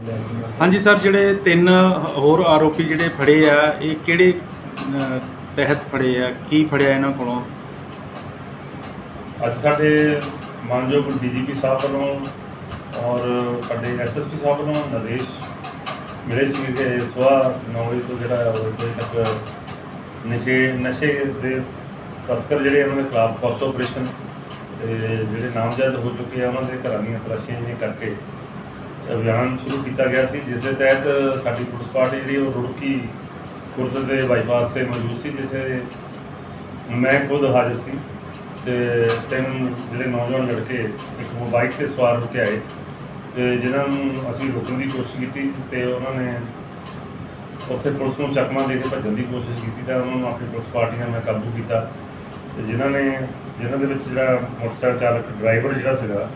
ਹਾਂਜੀ ਸਰ, ਜਿਹੜੇ ਤਿੰਨ ਹੋਰ ਆਰੋਪੀ ਜਿਹੜੇ ਫੜੇ ਆ, ਇਹ ਕਿਹੜੇ ਤਹਿਤ ਫੜੇ ਆ? ਕੀ ਫੜਿਆ ਇਹਨਾਂ ਕੋਲੋਂ? ਅੱਜ ਸਾਡੇ ਮਾਨਯੋਗ ਡੀਜੀਪੀ ਸਾਹਿਬ ਵੱਲੋਂ ਔਰ ਸਾਡੇ ਐਸਐਸਪੀ ਸਾਹਿਬ ਵੱਲੋਂ ਨਿਰਦੇਸ਼ ਮਿਲੇ ਸੀ ਕਿ ਸਵੇਰ 9 ਵਜੇ ਤੋਂ ਜਿਹੜਾ ਉਹ ਵਜੇ ਤੱਕ ਨਸ਼ੇ ਨਸ਼ੇ ਦੇ ਤਸਕਰ ਜਿਹੜੇ ਉਹਨਾਂ ਦੇ ਖਿਲਾਫ ਕੋਸ ਆਪਰੇਸ਼ਨ ਤੇ ਜਿਹੜੇ ਨਾਮਜ਼ਦ ਹੋ ਚੁੱਕੇ ਆ, ਉਹਨਾਂ ਦੇ ਘਰਾਂ ਦੀਆਂ ਤਲਾਸ਼ੀਆਂ ਕਰਕੇ ਅਭਿਆਨ ਸ਼ੁਰੂ ਕੀਤਾ ਗਿਆ ਸੀ, ਜਿਸ ਦੇ ਤਹਿਤ ਸਾਡੀ ਪੁਲਿਸ ਪਾਰਟੀ ਜਿਹੜੀ ਉਹ ਰੁੜਕੀ ਖੁਰਦ ਦੇ ਬਾਈਪਾਸ ਤੇ ਮੌਜੂਦ ਸੀ, ਜਿੱਥੇ ਮੈਂ ਖੁਦ ਹਾਜ਼ਰ ਸੀ ਤੇ ਤਿੰਨ ਜਿਹੜੇ ਨੌਜਵਾਨ ਲੜਕੇ, ਇੱਕ ਬਾਈਕ ਤੇ ਸਵਾਰ ਹੋ ਕੇ ਆਏ ਤੇ ਜਿਨ੍ਹਾਂ ਨੂੰ ਅਸੀਂ ਰੋਕਣ ਦੀ ਕੋਸ਼ਿਸ਼ ਕੀਤੀ ਤੇ ਉਹਨਾਂ ਨੇ ਉੱਥੇ ਪੁਲਿਸ ਨੂੰ ਚਕਮਾ ਦੇ ਕੇ ਭੱਜਣ ਦੀ ਕੋਸ਼ਿਸ਼ ਕੀਤੀ ਤਾਂ ਉਹਨਾਂ ਨੂੰ ਆਪਣੀ ਪੁਲਿਸ ਪਾਰਟੀ ਨਾਲ ਮੈਂ ਕਾਬੂ ਕੀਤਾ ਤੇ ਜਿਨ੍ਹਾਂ ਨੇ, ਜਿਨ੍ਹਾਂ ਦੇ ਵਿੱਚ ਜਿਹੜਾ ਮੋਟਰਸਾਈਕਲ ਚਾਲਕ ਡਰਾਈਵਰ ਜਿਹੜਾ ਸੀਗਾ,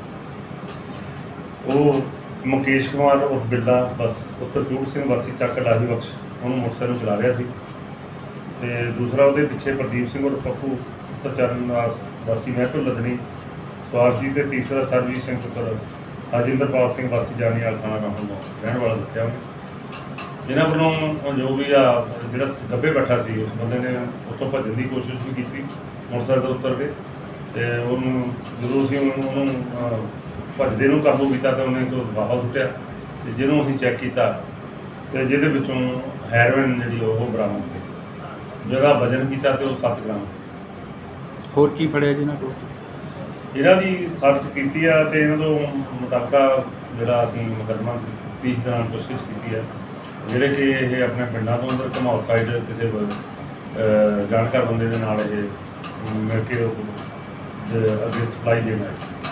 ਉਹ ਮੁਕੇਸ਼ ਕੁਮਾਰ ਔਰ ਬਿੱਲਾ, ਬਸ, ਪੁੱਤਰ ਚੂੜ ਸਿੰਘ, ਵਾਸੀ ਚੱਕ ਡਾਹੀ ਬਖਸ਼, ਉਹਨੂੰ ਮੋਟਰਸਾਈਕਲ ਨੂੰ ਚਲਾ ਰਿਹਾ ਸੀ। ਤੇ ਦੂਸਰਾ ਉਹਦੇ ਪਿੱਛੇ ਪ੍ਰਦੀਪ ਸਿੰਘ ਔਰ ਪੱਪੂ, ਪੁੱਤਰ ਚਰਨਦਾਸ ਵਾਸੀ ਮਹਿਪੁਰ ਲਦਨੀ ਸਵਾਰ ਸੀ ਤੇ ਤੀਸਰਾ ਸਰਬਜੀਤ ਸਿੰਘ ਪੁੱਤਰ ਹਰਜਿੰਦਰਪਾਲ ਸਿੰਘ, ਵਾਸੀ ਜਾਨੀਵਾਲ ਥਾਣਾ ਰਾਹੁਲ ਰਹਿਣ ਵਾਲਾ ਦੱਸਿਆ ਉਹਨੇ। ਜਿਨ੍ਹਾਂ ਵੱਲੋਂ ਜੋ ਵੀ ਆ, ਜਿਹੜਾ ਸ- ਬੈਠਾ ਸੀ, ਉਸ ਬੰਦੇ ਨੇ ਉੱਤੋਂ ਭੱਜਣ ਦੀ ਕੋਸ਼ਿਸ਼ ਵੀ ਕੀਤੀ, ਮੋਟਰਸਾਈਕਲ ਤੋਂ ਉਤਰ ਕੇ, ਤੇ ਉਹਨੂੰ ਜਦੋਂ ਅਸੀਂ ਉਹਨੂੰ ਭੱਜਦੇ ਨੂੰ ਕਾਬੂ ਕੀਤਾ ਤਾਂ ਉਹਨੇ ਤੋਂ ਵਾਪਸ ਸੁੱਟਿਆ ਤੇ ਜਦੋਂ ਅਸੀਂ ਚੈੱਕ ਕੀਤਾ ਤੇ ਜਿਹਦੇ ਵਿੱਚੋਂ ਹੈਰੋਇਨ ਜਿਹੜੀ ਉਹ ਬਰਾਮਦ ਹੋਈ। ਜਿਹਦਾ ਵਜਨ ਕੀਤਾ ਤੇ ਉਹ 7 ਗ੍ਰਾਮ। ਹੋਰ ਕੀ ਫੜਿਆ ਜੀ ਇਹਨਾਂ ਕੋਲ? ਇਹਨਾਂ ਦੀ ਸਰਚ ਕੀਤੀ ਆ ਤੇ ਇਹਨਾਂ ਤੋਂ ਮੁਤਾਬਕਾ ਜਿਹੜਾ ਅਸੀਂ ਮੁਕੱਦਮਾ ਤੀਸ ਦੌਰਾਨ ਪੁੱਛਗਿੱਛ ਕੀਤੀ ਆ ਜਿਹੜੇ ਕਿ ਇਹ ਆਪਣੇ ਪਿੰਡਾਂ ਤੋਂ ਅੰਦਰ ਘਮੌਰ ਸਾਈਡ ਕਿਸੇ ਜਾਣਕਾਰ ਬੰਦੇ ਦੇ ਨਾਲ ਇਹ ਮਿਲ ਕੇ ਉਹ ਅੱਗੇ ਸਪਲਾਈ ਦੇਣਾ ਸੀ।